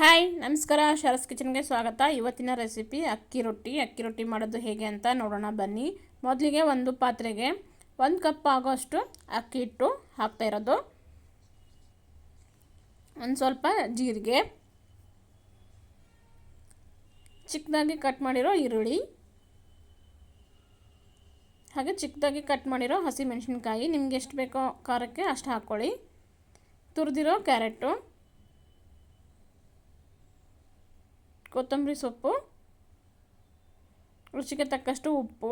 Hi, ನಮಸ್ಕಾರ. ಶರಸ್ ಕಿಚನ್ಗೆ ಸ್ವಾಗತ. ಇವತ್ತಿನ ರೆಸಿಪಿ ಅಕ್ಕಿ ರೊಟ್ಟಿ. ಅಕ್ಕಿ ರೊಟ್ಟಿ ಮಾಡೋದು ಹೇಗೆ ಅಂತ ನೋಡೋಣ, ಬನ್ನಿ. ಮೊದಲಿಗೆ ಒಂದು ಪಾತ್ರೆಗೆ ಒಂದು ಕಪ್ ಆಗೋಷ್ಟು ಅಕ್ಕಿ ಹಿಟ್ಟು ಹಾಕ್ತಾ ಇರೋದು. ಒಂದು ಸ್ವಲ್ಪ ಜೀರಿಗೆ. ಚಿಕ್ಕದಾಗಿ ಕಟ್ ಮಾಡಿರೋ ಈರುಳ್ಳಿ. ಹಾಗೆ ಚಿಕ್ಕದಾಗಿ ಕಟ್ ಮಾಡಿರೋ ಹಸಿ ಮೆಣಸಿನ್ಕಾಯಿ ನಿಮ್ಗೆ ಎಷ್ಟು ಬೇಕೋ ಖಾರಕ್ಕೆ ಅಷ್ಟು ಹಾಕ್ಕೊಳ್ಳಿ. ತುರಿದಿರೋ ಕ್ಯಾರೆಟು. ಕೊತ್ತಂಬರಿ ಸೊಪ್ಪು, ರುಚಿಗೆ ತಕ್ಕಷ್ಟು ಉಪ್ಪು.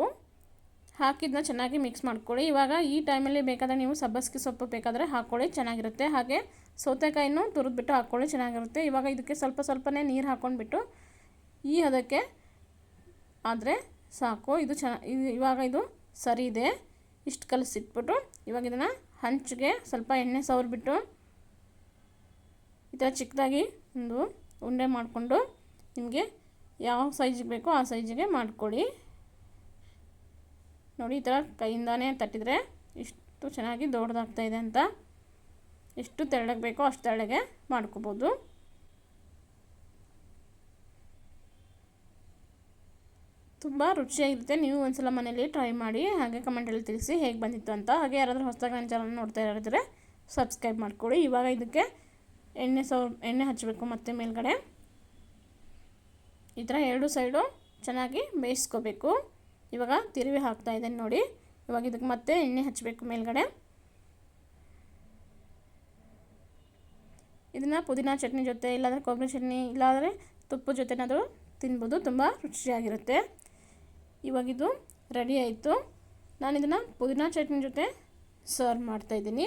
ಹಾಕಿದ್ನ ಚೆನ್ನಾಗಿ ಮಿಕ್ಸ್ ಮಾಡ್ಕೊಳ್ಳಿ. ಇವಾಗ ಈ ಟೈಮಲ್ಲಿ ಬೇಕಾದರೆ ನೀವು ಸಬ್ಬಸ್ಗೆ ಸೊಪ್ಪು ಬೇಕಾದರೆ ಹಾಕ್ಕೊಳ್ಳಿ ಚೆನ್ನಾಗಿರುತ್ತೆ. ಹಾಗೆ ಸೌತೆಕಾಯಿನೂ ತುರಿದ್ಬಿಟ್ಟು ಹಾಕ್ಕೊಳ್ಳಿ ಚೆನ್ನಾಗಿರುತ್ತೆ. ಇವಾಗ ಇದಕ್ಕೆ ಸ್ವಲ್ಪ ಸ್ವಲ್ಪನೇ ನೀರು ಹಾಕ್ಕೊಂಡ್ಬಿಟ್ಟು ಈ ಹದಕ್ಕೆ ಆದರೆ ಸಾಕು. ಇದು ಚೆನ್ನ ಇವಾಗ ಇದು ಸರಿ ಇದೆ. ಇಷ್ಟು ಕಲಸಿಟ್ಬಿಟ್ಟು ಇವಾಗ ಇದನ್ನು ಹಂಚಿಗೆ ಸ್ವಲ್ಪ ಎಣ್ಣೆ ಸವರ್ಬಿಟ್ಟು ಈ ಥರ ಚಿಕ್ಕದಾಗಿ ಒಂದು ಉಂಡೆ ಮಾಡಿಕೊಂಡು ನಿಮಗೆ ಯಾವ ಸೈಜಿಗೆ ಬೇಕೋ ಆ ಸೈಜಿಗೆ ಮಾಡಿಕೊಡಿ. ನೋಡಿ, ಈ ಥರ ಕೈಯಿಂದಾನೇ ತಟ್ಟಿದರೆ ಇಷ್ಟು ಚೆನ್ನಾಗಿ ದೊಡ್ಡದಾಗ್ತಾಯಿದೆ ಅಂತ. ಎಷ್ಟು ತೆಳ್ಳಗೆ ಬೇಕೋ ಅಷ್ಟು ತೆಳ್ಳಗೆ ಮಾಡ್ಕೋಬೋದು. ತುಂಬ ರುಚಿಯಾಗಿರುತ್ತೆ. ನೀವು ಒಂದ್ಸಲ ಮನೇಲಿ ಟ್ರೈ ಮಾಡಿ, ಹಾಗೆ ಕಮೆಂಟಲ್ಲಿ ತಿಳಿಸಿ ಹೇಗೆ ಬಂದಿತ್ತು ಅಂತ. ಹಾಗೆ ಯಾರಾದರೂ ಹೊಸದಾಗಿ ನನ್ನ ಚಾನಲ್ ನೋಡ್ತಾ ಇರೋದ್ರೆ ಸಬ್ಸ್ಕ್ರೈಬ್ ಮಾಡಿಕೊಡಿ. ಇವಾಗ ಇದಕ್ಕೆ ಎಣ್ಣೆ ಸೌ, ಎಣ್ಣೆ ಹಚ್ಚಬೇಕು ಮತ್ತೆ ಮೇಲ್ಗಡೆ. ಈ ಥರ ಎರಡು ಸೈಡು ಚೆನ್ನಾಗಿ ಬೇಯಿಸ್ಕೋಬೇಕು. ಇವಾಗ ತಿರುವಿ ಹಾಕ್ತಾ ಇದ್ದೇನೆ ನೋಡಿ. ಇವಾಗ ಇದಕ್ಕೆ ಮತ್ತೆ ಎಣ್ಣೆ ಹಚ್ಚಬೇಕು ಮೇಲ್ಗಡೆ. ಇದನ್ನು ಪುದೀನ ಚಟ್ನಿ ಜೊತೆ ಇಲ್ಲಾಂದರೆ ಕೊಬ್ಬರಿ ಚಟ್ನಿ ಇಲ್ಲಾಂದರೆ ತುಪ್ಪದ ಜೊತೆನಾದರೂ ತಿನ್ಬೋದು. ತುಂಬ ರುಚಿಯಾಗಿರುತ್ತೆ. ಇವಾಗಿದು ರೆಡಿ ಆಯಿತು. ನಾನು ಇದನ್ನು ಪುದೀನ ಚಟ್ನಿ ಜೊತೆ ಸರ್ವ್ ಮಾಡ್ತಾಯಿದ್ದೀನಿ